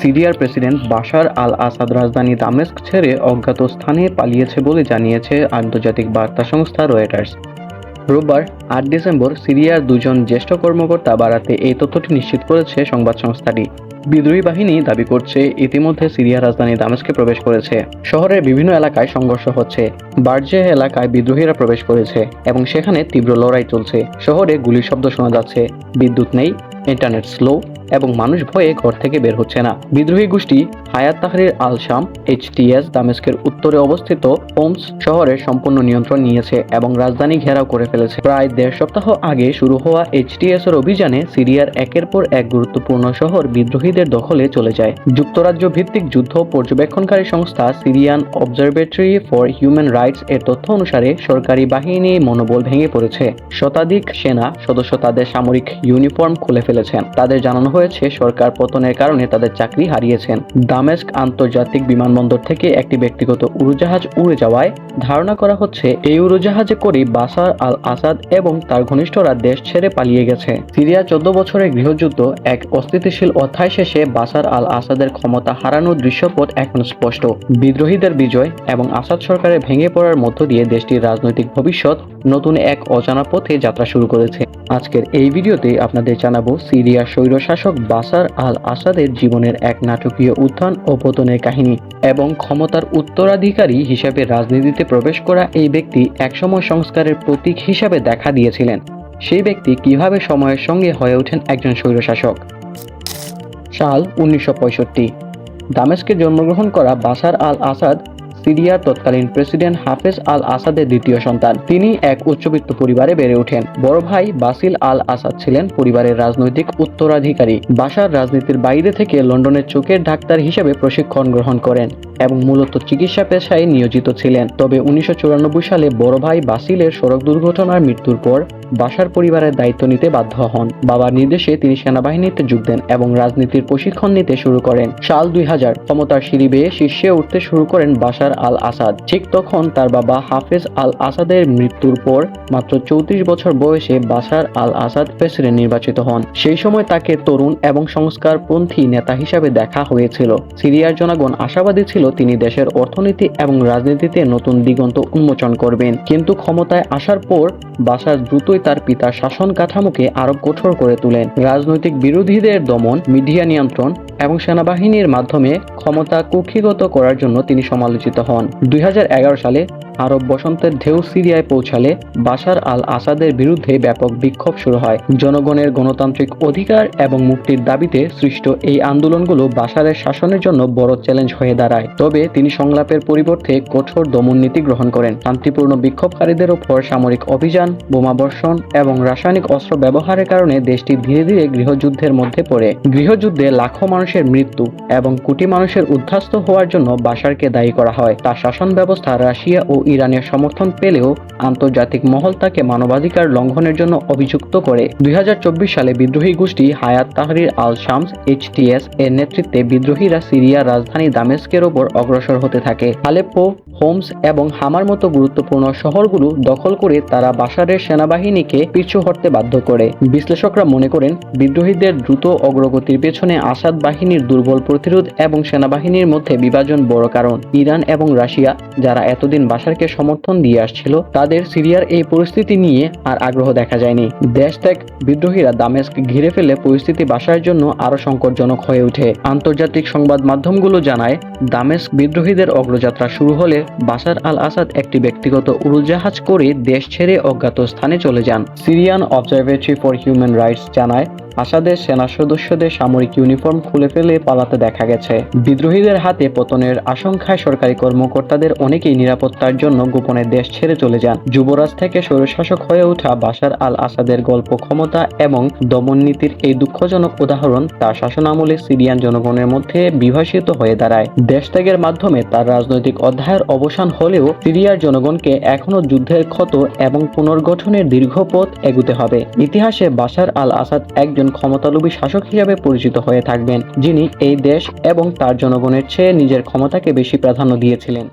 সিরিয়ার president Bashar আল আসাদ রাজধানী দামেস্ক ছেড়ে অজ্ঞাত স্থানে পালিয়েছে বলে জানিয়েছে আন্তর্জাতিক বার্তা সংস্থা রয়টার্স। রোববার আট ডিসেম্বর সিরিয়ার দুজন জ্যেষ্ঠ কর্মকর্তা বাড়াতে এই তথ্যটি নিশ্চিত করেছে সংবাদ সংস্থাটি। বিদ্রোহী বাহিনী দাবি করছে ইতিমধ্যে সিরিয়ার রাজধানী দামেস্কে প্রবেশ করেছে। শহরের বিভিন্ন এলাকায় সংঘর্ষ হচ্ছে। বার্জে এলাকায় বিদ্রোহীরা প্রবেশ করেছে এবং সেখানে তীব্র লড়াই চলছে। শহরে গুলির শব্দ শোনা যাচ্ছে। বিদ্যুৎ নেই, ইন্টারনেট স্লো এবং মানুষ ভয়ে ঘর থেকে বের হচ্ছে না। বিদ্রোহী গোষ্ঠী হায়াত তাহরির আল শাম এইচটিএস দামেস্কের উত্তরে অবস্থিত হোমস শহরের সম্পূর্ণ নিয়ন্ত্রণ নিয়েছে এবং রাজধানী ঘেরাও করে ফেলেছে। প্রায় দেড় সপ্তাহ আগে শুরু হওয়া এইচটিএস এর অভিযানে সিরিয়ার একের পর এক গুরুত্বপূর্ণ শহর বিদ্রোহীদের দখলে চলে যায়। যুক্তরাজ্য ভিত্তিক যুদ্ধ পর্যবেক্ষণকারী সংস্থা Syrian Observatory for Human Rights এর তথ্য অনুসারে সরকারি বাহিনী মনোবল ভেঙে পড়েছে। শতাধিক সেনা সদস্য তাদের সামরিক ইউনিফর্ম খুলে ফেলেছেন। তাদের জানানো হয়েছে, সরকার পতনের কারণে তাদের চাকরি হারিয়েছেন। দামেস্ক আন্তর্জাতিক বিমানবন্দর থেকে একটি ব্যক্তিগত উড়োজাহাজ উড়ে যাওয়ায় ধারণা করা হচ্ছে, এই উড়োজাহাজে করে বাসার আল আসাদ এবং তার ঘনিষ্ঠরা দেশ ছেড়ে পালিয়ে গেছে। সিরিয়া চোদ্দ বছরের গৃহযুদ্ধ এক অস্থিতিশীল অধ্যায় শেষে বাসার আল আসাদের ক্ষমতা হারানোর দৃশ্যপট এখন স্পষ্ট। বিদ্রোহীদের বিজয় এবং আসাদ সরকারের ভেঙে পড়ার মধ্য দিয়ে দেশটির রাজনৈতিক ভবিষ্যৎ নতুন এক অজানা পথে যাত্রা শুরু করেছে। আজকের এই ভিডিওতে আপনাদের জানাব সিরিয়ার স্বৈরশাসক বাসার আল আসাদের জীবনের এক নাটকীয় উত্থান ও পতনের কাহিনী এবং ক্ষমতার উত্তরাধিকারী হিসাবে রাজনীতিতে প্রবেশ করা এই ব্যক্তি একসময় সংস্কারের প্রতীক হিসাবে দেখা দিয়েছিলেন। সেই ব্যক্তি কীভাবে সময়ের সঙ্গে হয়ে ওঠেন একজন স্বৈরশাসক? সাল উনিশশো পঁয়ষট্টি। দামেস্কে জন্মগ্রহণ করা বাসার আল আসাদ সিরিয়ার তৎকালীন প্রেসিডেন্ট হাফেজ আল আসাদের দ্বিতীয় সন্তান। তিনি এক উচ্চবিত্ত পরিবারে বেড়ে ওঠেন। বড় ভাই বাসিল আল আসাদ ছিলেন পরিবারের রাজনৈতিক উত্তরাধিকারী। বাসার রাজনীতির বাইরে থেকে লন্ডনের চোখের ডাক্তার হিসেবে প্রশিক্ষণ গ্রহণ করেন এবং মূলত চিকিৎসা পেশায় নিয়োজিত ছিলেন। তবে উনিশশো চুরানব্বই সালে বড় ভাই বাসিলের সড়ক দুর্ঘটনার মৃত্যুর পর বাসার পরিবারের দায়িত্ব নিতে বাধ্য হন। বাবার নির্দেশে তিনি সেনাবাহিনীতে যোগ দেন এবং রাজনীতির প্রশিক্ষণ নিতে শুরু করেন। সাল দুই হাজার, ক্ষমতার সিঁড়ি বেয়ে শীর্ষে উঠতে শুরু করেন বাশার আল আসাদ ঠিক তখন তার বাবা হাফেজ আল আসাদের মৃত্যুর পর মাত্র চৌত্রিশ বছর বয়সে বাশার আল আসাদ প্রেসিডেন্ট নির্বাচিত হন। সেই সময় তাকে তরুণ এবং সংস্কারপন্থী নেতা হিসাবে দেখা হয়েছিল। সিরিয়ার জনগণ আশাবাদী ছিল তিনি দেশের অর্থনীতি এবং রাজনীতিতে নতুন দিগন্ত উন্মোচন করবেন। কিন্তু ক্ষমতায় আসার পর বাশার দ্রুতই তার পিতার শাসন কাঠামোকে আরও কঠোর করে তোলেন। রাজনৈতিক বিরোধীদের দমন, মিডিয়া নিয়ন্ত্রণ এবং সেনাবাহিনীর মাধ্যমে ক্ষমতা কুক্ষিগত করার জন্য তিনি সমালোচিত হন। দুই হাজার এগারো সালে আরব বসন্তের ঢেউ সিরিয়ায় পৌঁছালে বাশার আল আসাদের বিরুদ্ধে ব্যাপক বিক্ষোভ শুরু হয়। জনগণের গণতান্ত্রিক অধিকার এবং মুক্তির দাবিতে সৃষ্ট এই আন্দোলনগুলো বাশারের শাসনের জন্য বড় চ্যালেঞ্জ হয়ে দাঁড়ায়। তবে তিনি সংলাপের পরিবর্তে কঠোর দমন নীতি গ্রহণ করেন। শান্তিপূর্ণ বিক্ষোভকারীদের ওপর সামরিক অভিযান, বোমাবর্ষণ এবং রাসায়নিক অস্ত্র ব্যবহারের কারণে দেশটি ধীরে ধীরে গৃহযুদ্ধের মধ্যে পড়ে। গৃহযুদ্ধে লাখো মানুষের মৃত্যু এবং কোটি মানুষের উদ্ধাস্ত হওয়ার জন্য বাশারকে দায়ী করা হয়। তার শাসন ব্যবস্থা রাশিয়া ও ইরানের সমর্থন পেলেও আন্তর্জাতিক মহল তাকে মানবাধিকার লঙ্ঘনের জন্য অভিযুক্ত করে। দুই হাজার চব্বিশ সালে বিদ্রোহী গোষ্ঠী হায়াত তাহরির আল শামস এইচটিএস এর নেতৃত্বে বিদ্রোহীরা সিরিয়ার রাজধানী দামেস্কের ওপর অগ্রসর হতে থাকে। আলেপ্পো হোমস এবং হামার মতো গুরুত্বপূর্ণ শহরগুলো দখল করে তারা বাসারের সেনাবাহিনীকে পিছু হটতে বাধ্য করে। বিশ্লেষকরা মনে করেন, বিদ্রোহীদের দ্রুত অগ্রগতির পেছনে আসাদ বাহিনীর দুর্বল প্রতিরোধ এবং সেনাবাহিনীর মধ্যে বিভাজন বড় কারণ। ইরান এবং রাশিয়া, যারা এতদিন বাসারকে সমর্থন দিয়ে আসছিল, তাদের সিরিয়ার এই পরিস্থিতি নিয়ে আর আগ্রহ দেখা যায়নি। দেশ ত্যাগ, বিদ্রোহীরা দামেস্ক ঘিরে ফেলে পরিস্থিতি বাসার জন্য আরও সংকটজনক হয়ে ওঠে। আন্তর্জাতিক সংবাদ মাধ্যমগুলো জানায়, দামেস্ক বিদ্রোহীদের অগ্রযাত্রা শুরু হলে বাশার আল আসাদ একটি ব্যক্তিগত উড়োজাহাজ করে দেশ ছেড়ে অজ্ঞাত স্থানে চলে যান। Syrian Observatory for Human Rights জানায় আসাদের সেনা সদস্যদের সামরিক ইউনিফর্ম খুলে ফেলে পালাতে দেখা গেছে। বিদ্রোহীদের হাতে পতনের আশঙ্কায় সরকারি কর্মকর্তাদের অনেকেই নিরাপত্তার জন্য গোপনে দেশ ছেড়ে চলে যান। যুবরাজ থেকে স্বৈরশাসক হয়ে ওঠা বাশার আল আসাদের গল্প ক্ষমতা এবং দমন নীতির এই দুঃখজনক উদাহরণ তার শাসনামলে সিরিয়ান জনগণের মধ্যে বিভাষিত হয়ে দাঁড়ায়। দেশ ত্যাগের মাধ্যমে তার রাজনৈতিক অধ্যায়ের অবসান হলেও সিরিয়ার জনগণকে এখনও যুদ্ধের ক্ষত এবং পুনর্গঠনের দীর্ঘ পথ এগুতে হবে। ইতিহাসে বাশার আল আসাদ একজন ক্ষমতালোভী শাসক হিসাবে পরিচিত হয়ে থাকবেন, যিনি এই দেশ এবং তার জনগণের চেয়ে নিজের ক্ষমতাকে বেশি প্রাধান্য দিয়েছিলেন।